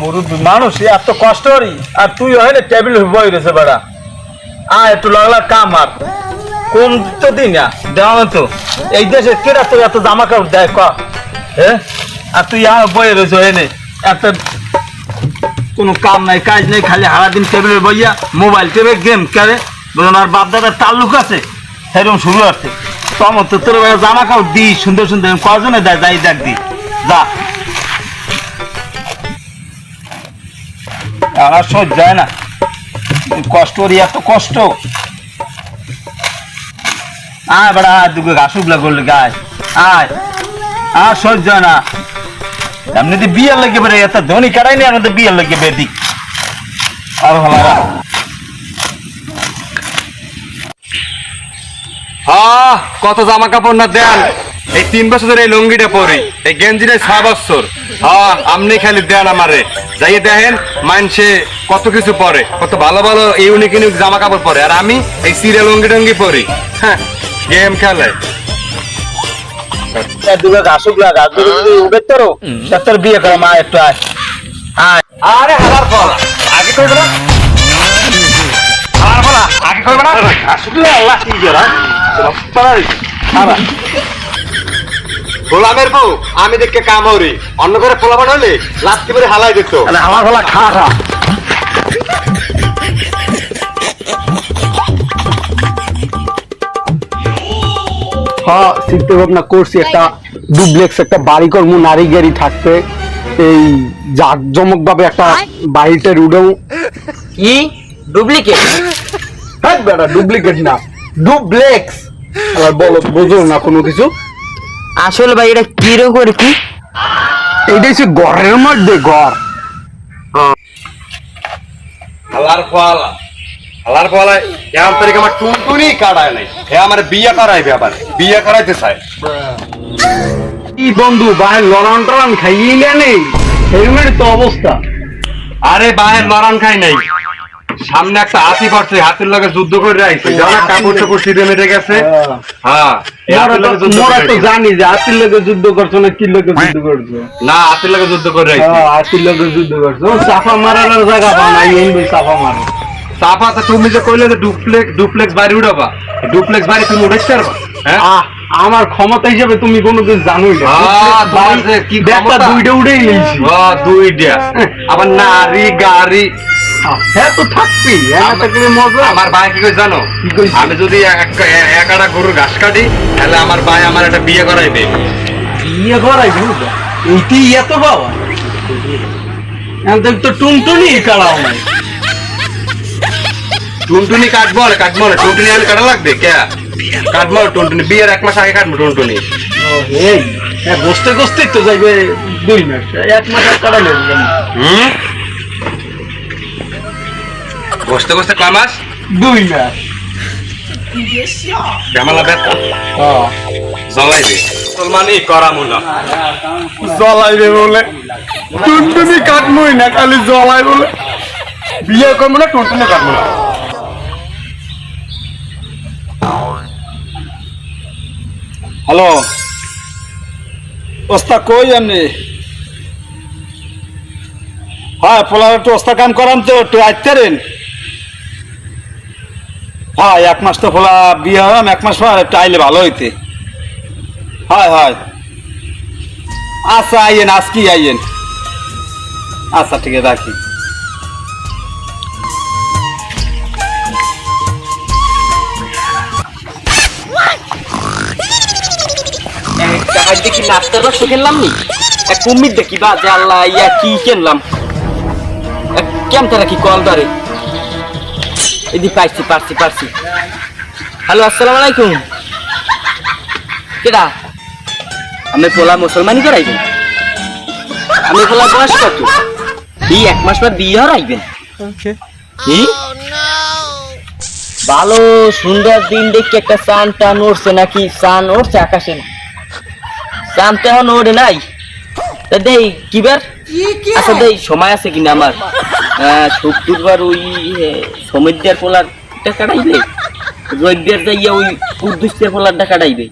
মুরব্বী মানুষ এত কষ্ট করি আর তুই হয় না টেবিল বই রয়েছে বেড়া। আ একটু লাগলা কাম আর। কম তো দিন না দেওয়া না তো। এই দেশে কেরা তো এত জামা কাপড় দেয় ক? হ্যাঁ আর তুই আর বই রয়েছে এনে এত কোনো কাম নাই, কাজ নেই, খালি সারাদিন টেবিলে বইয়া মোবাইল টেবিল গেম খেলে। বলুন আর বাপ দাদার তাল্লুক আছে? সেরকম শুরু আছে তখন তো তোর জামা কাপড় দি সুন্দর সুন্দর। কজনে দেয়? যাই দেখ দি। যা। আমার সহ্য যায় না। কষ্ট করি এত কষ্ট। আয় বেড়া আয় আয়। আর সহ্য হয় না। এমনি তো বিয়ের লেগে বেড়ে এত ধনী কাটাই নি লেগে বেদি। আর ভালো কত জামা কাপড় না দেন। এই তিন বছর ধরে এই লুঙ্গিটা পরি এই গেঞ্জিটা ছয় বছর। হ্যাঁ আপনি খালি দেন আমারে। যাই দেখেন মানসে কত কিছু পরে কত ভালো ভালো ইউনিক ইউনিক জামা কাপড় পরে। আর আমি এই সিরিয়াল লুঙ্গি টুঙ্গি পরি। হ্যাঁ গেম খেলে তোর তোর বিয়ে করে মা একটু আয়। আয়। আরে হালার ফল। আগে হালার ফল আগে আল্লাহ কি করা গোলামের বউ আমি দেখে কাম হরি অন্য করে ফোলাবান হলে লাস্তি করে হালাই দিত। আমার ভালো খা খা হ্যাঁ চিন্তা ভাবনা করছি একটা ডুপ্লেক্স একটা বাড়ি কর্ম নারী গাড়ি থাকতে। এই জাকজমক ভাবে একটা বাড়িতে উডেও কি? ডুপ্লিকেট হ্যাঁ বেটা ডুপ্লিকেট না। ডুপ্লেক্স আবার বলো বুঝো না কোনো কিছু। আসলে ভাই এটা কীরকম করে কি? এইটা হচ্ছে ঘরের মধ্যে ঘর হালার ফল হালার ফল এমন তারিখ আমার টুনটুনি কাটায় নাই। হে আমার বিয়ে করাইবে আবার। বিয়ে করাইতে চাই কি বন্ধু বাইরে লড়ান টড়ান খাইয়ে নেই। হেলমেট তো অবস্থা। আরে বাহের লড়ান খাই নাই। সামনে একটা হাতি পড়ছে হাতির লগে যুদ্ধ করে রাখছে যারা কাপড় চোপড় সিঁড়ে মেটে গেছে? হ্যাঁ মোরা তো লগে। জানি যে হাতির লোকে যুদ্ধ করছ না কি লোকে যুদ্ধ করছ? না হাতির লগে যুদ্ধ করে হ্যাঁ হাতির লোকে যুদ্ধ করছ। চাপা মারার জায়গা না এই চাপা মারো। তো তুমি যে কইলে যে ডুপ্লেক্স ডুপ্লেক্স বাড়ি উঠাবা ডুপ্লেক্স বাড়ি তুমি উঠাইতে পারবা হ্যাঁ? আমার ক্ষমতা হিসেবে তুমি কোনোদিন জানোই না। দুইটা উঠেই নিয়েছি। দুইটা। আবার নারী গাড়ি হ্যাঁ তো থাকবি। হ্যাঁ থাকলে মজা। আমার ভাই কি কই জানো? আমি যদি গরুর ঘাস কাটি তাহলে আমার ভাই আমার একটা বিয়ে করাইবে। বিয়ে করাই বুঝলো এইটি এত বাবা। তো টুনটুনি কাড়াও নাই। টুনটুনি কাটবো না কাটবো না। টুনটুনি আমি কাটা লাগবে? কে? কাটবো টুনটুনি। বিয়ের এক মাস আগে কাটবো টুনটুনি। এই। হ্যাঁ বসতে বসতেই তো যাইবে দুই মাস। এক মাস আর কাটালে হুম? বসতে বসতে কয় মাস? দুই মাস। হ্যাঁ। জ্বলাইবে মুসলমানই করা মুনা জ্বলাইবে বলে। টুনটুনি কাটমই না খালি জ্বলাই বলে। বিয়ে করব না টুনটুনি কাটবো না। হ্যালো। ওস্তা কই এমনি হ্যাঁ পোলার একটু ওস্তা কাম করাম তো একটু আইতেন হ্যাঁ এক মাস তো পোলা বিয়ে হলাম এক মাস পর একটু আইলে ভালো হইতে। হয় হয়। আচ্ছা আইয়েন, আজকেই আইয়েন। আচ্ছা ঠিক আছে, রাখি। দেখি নাস্তার রস কিনলাম নি। কুমির দেখি বা আল্লাহ, ইয়া কি কিনলাম কেম তারা কি কল ধরে? এদি পাইছি পারছি পারছি হ্যালো আসসালামু আলাইকুম। কেডা? আমি পোলা মুসলমানি করাইবেন আমি পোলা বয়স কত? এই এক মাস পর বিয়ে হরাইবেন কি ভালো সুন্দর দিন দেখে একটা চান টান উঠছে নাকি? চান উঠছে আকাশে চান তো এখন ওঠে নাই। দেই কিবার আচ্ছা দেই সময় আছে কিনা আমার? শুক্রবার ওই সমুদ্রের পোলার কাটাইবে। রবিবার যাইয়া ওই কুদ্দুসের পোলারটা কাটাইবে।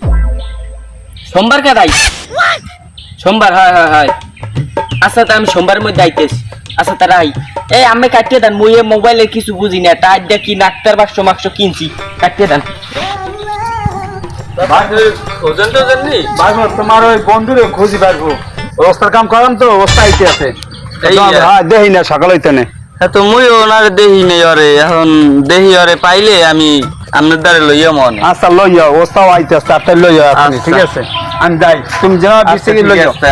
সোমবার কাটাই। সোমবার হয় হয় হয়। আচ্ছা তা আমি সোমবারের মধ্যে আইতেছি। আচ্ছা তারাই এই আমি কাটিয়ে দেন মুই মোবাইলে কিছু বুঝি না। দিয়ে কি নাকটার বাক্স মাক্স কিনছি। কাটিয়ে দেন। তোমার ওই বন্ধুরে খুঁজি পারব ওস্তার কাম করাম তো ওস্তা আইতে আছে। এই হ্যাঁ দেহি না সকাল হইতে নে হ্যাঁ তো মুই ওনার দেহি নেই অরে। এখন দেহি অরে পাইলে আমি আপনার দ্বারে লইয়া মনে। আচ্ছা লইয়া ওস্তাও আইতে আছে আপনি লইয়া আপনি আচ্ছা। ঠিক আছে? আমি যাই তুমি যা আচ্ছা, ঠিক লইয়া। আছে।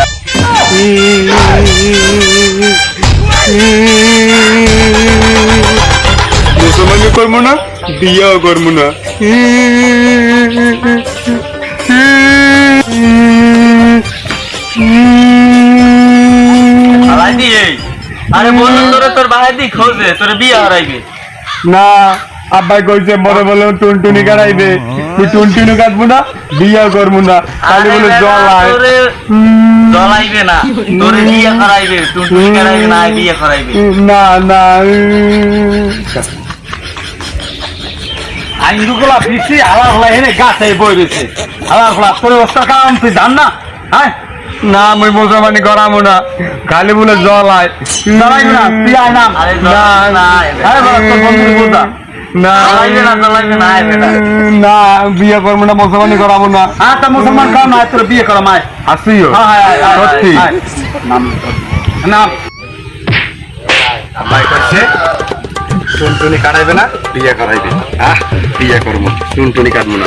মুসলমানও করব না বিয়াও করব না। আরে বন্ধু তোরে তোর বাহার দি খোঁজে তোর বিয়ে হারাইবে। না আব্বাই কইছে বড় বলে টুনটুনি কাটাইবে। তুই টুনটুনি কাটবো না বিয়া করব না। খালি বলে জল জলাইবে না তোরে বিয়ে করাইবে টুনটুনি না বিয়ে করাইবে। না না। আইনগুলা গাছে বই রয়েছে অবস্থা কাম তুই জান না? হ্যাঁ? না আমি মুসলমানি করাবো না। খালি বলে জল আয়। না তুই আয় না। না। না না। না না বিয়ে করব না মুসলমানি করাবো না। হ্যাঁ তা মুসলমান কাম না তোর বিয়ে করা মায় আসিও হ্যাঁ হ্যাঁ হ্যাঁ, হ্যাঁ সত্যি। হ্যাঁ করছে। টুনটুনি কাটাইবে না বিয়ে করাইবে। আহ বিয়ে করব টুনটুনি কাটবো না।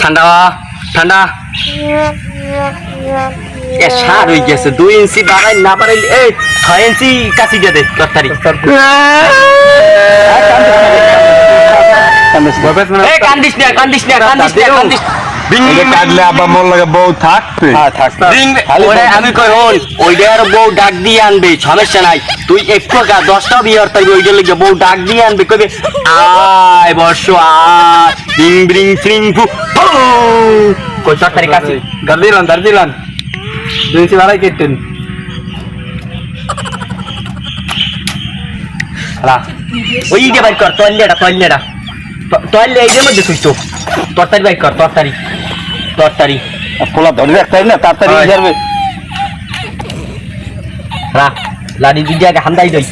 ঠান্ডা ঠান্ডা। এ সার হয়ে গেছে দুই ইঞ্চি বাড়াই না বাড়াইলে এই ছয় ইঞ্চি কাছি দিয়ে দে তরকারি এই কান্দিস না কান্দিস না কান্দিস না কান্দিস কাটলে আবার মন লাগে বউ থাকবে ওরে আমি কই হল ওইটার বউ ডাক দিয়ে আনবে সমস্যা নাই। তুই একটু গা দশটা বিয়ে হতে ওইটার লিগে বউ ডাক দিয়ে আনবে কইবে আয় বর্ষ আয়। বিং বিং ফ্রিং ফু ফু। কই তরকারি কাছি দার্জিলান দার্জিলান দুই ইঞ্চি কেটেন ওই বাইর কর তল্লেটা তল্লেটা তল্লে এইদের মধ্যে তুই তো তরকারি বাইর কর তরকারি তরকারি খোলা ধরে না? তাড়াতাড়ি হয়। যাবে রা লাড়ি দুই হান্দাই দই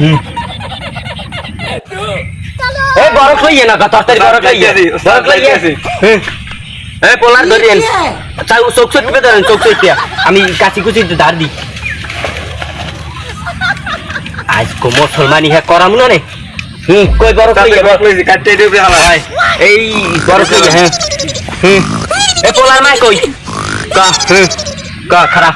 হুম। এ বড় কইয়ে না তরকারি বড় কইয়ে বড় কইয়ে এ পোলার ধরেন চাই চোখ চোখ টিপে ধরেন চোখ চোখ আমি কাছি কুচি ধার দিই। আজ কো মুসলমানি হ্যাঁ করাম না। রে হুম কই বড় কইয়ে বড় কাটতে দিবে এই বড় কইয়ে হ্যাঁ। হুম। এ পোলার মাই কই কা কা খারা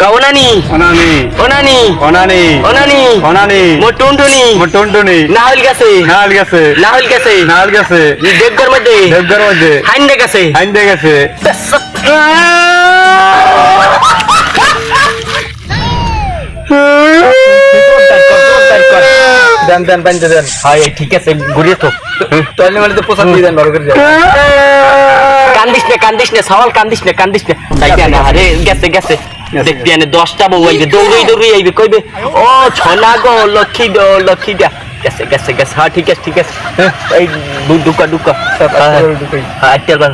কা ওনানি অনানি ওনানি অনানি ওনানি অনানি মোটুনটুনি টুনটুনি নাহল গেছে নাল গেছে নাহল গেছে নাল গেছে দেবগর মধ্যে দেবদার মধ্যে হাইন্দে গেছে হাইন্দে গেছে দেন দেন পাইতে দেন হয় ঠিক আছে ঘুরিয়ে তো তাহলে মানে তো পোশাক দিয়ে দেন ভালো করে যাও কান্দিস না কান্দিস না সওয়াল কান্দিস না কান্দিস না। তাইতে না আরে গেছে গেছে। দেখবি এনে দশটা বউ আইবে দৌড়ই দৌড়ই আইবে কইবে ও ছনা গো লক্ষ্মী দো লক্ষ্মী দা। গেছে গেছে গেছে। হ্যাঁ ঠিক আছে ঠিক আছে। হ্যাঁ, এই দু- দুকা দুকা হ্যাঁ তেল বান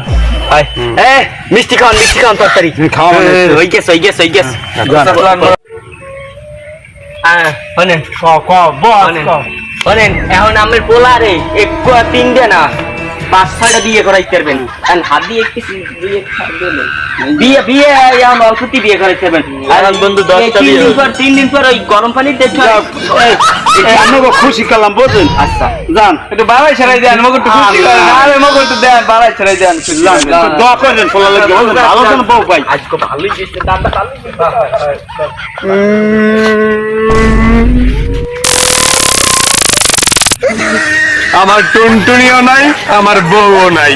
হাই এ মিষ্টি খাওয়ান মিষ্টি খাওয়ান তরকারি। খাওয়া মানে হ্যাঁ, হই গেছে হই গেছে হই গেছে। হ্যাঁ ক এখন আমার পোলারে একটু আর তিনটে না। পাঁচ ছয়টা বিয়ে করাই পারবেন। আর হাত দিয়ে একটু বিয়ে। বিয়ে বিয়ে আমার অল্পতি বিয়ে করাই পারবেন। আর বন্ধু দশটা তিন বিয়ে দিন। পর তিন দিন পর ওই গরম পানির আমাকে খুশি করলাম বুঝলেন? আচ্ছা। যান। একটু বাড়াই ছাড়াই দেন আমাকে একটু খুশি করেন। আরে আমাকে একটু দেন বাড়াই ছাড়াই দেন শুনলাম দোয়া করেন ফলা লাগবে ভালো যেন বউ পাই আজকে ভালোই দিচ্ছে দাদা ভালোই আমার টুনটুনিও নাই আমার বউও নাই।